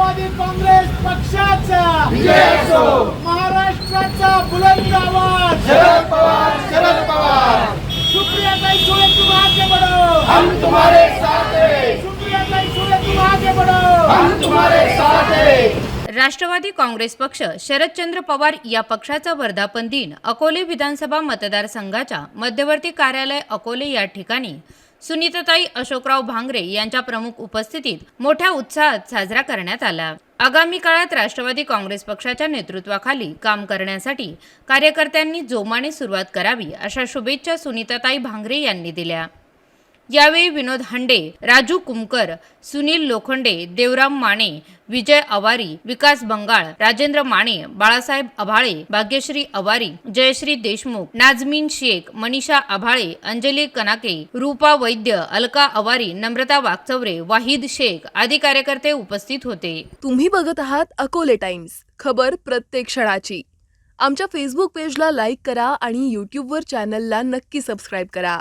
राष्ट्रवादी काँग्रेस पक्षाचा. विजय असो महाराष्ट्राचा बुलंद आवाज. शरद पवार शरद पवार. सुप्रियाताई सुळे तुम आगे बढ़ो. हम तुम्हारे साथ हैं. सुप्रियाताई सुळे तुम आगे बढ़ो. हम तुम्हारे साथ हैं. राष्ट्रवादी काँग्रेस पक्ष शरदचंद्र पवार या पक्षाचा वर्धापन दिन अकोले विधानसभा मतदारसंघाच्या मध्यवर्ती कार्यालय अकोले या ठिकाणी सुनीताताई अशोकराव भांगरे यांच्या प्रमुख उपस्थितीत मोठ्या उत्साहात साजरा करण्यात आला. आगामी काळात राष्ट्रवादी काँग्रेस पक्षाच्या नेतृत्वाखाली काम करण्यासाठी कार्यकर्त्यांनी जोमाने सुरुवात करावी अशा शुभेच्छा सुनीताताई भांगरे यांनी दिल्या. यावेळी विनोद हंडे राजू कुमकर सुनील लोखंडे देवराम माने विजय अवारी विकास बंगाळ राजेंद्र माने बाळासाहेब अभाळे भाग्यश्री अवारी जयश्री देशमुख नाजमीन शेख मनीषा अभाळे अंजली कनाके रूपा वैद्य अलका अवारी नम्रता वागचौरे वाहिद शेख आदी कार्यकर्ते उपस्थित होते. तुम्ही बघत आहात अकोले टाइम्स. खबर प्रत्येक क्षणाची. आमच्या फेसबुक पेजला लाईक करा आणि यूट्यूबवर चॅनलला नक्की सबस्क्राईब करा.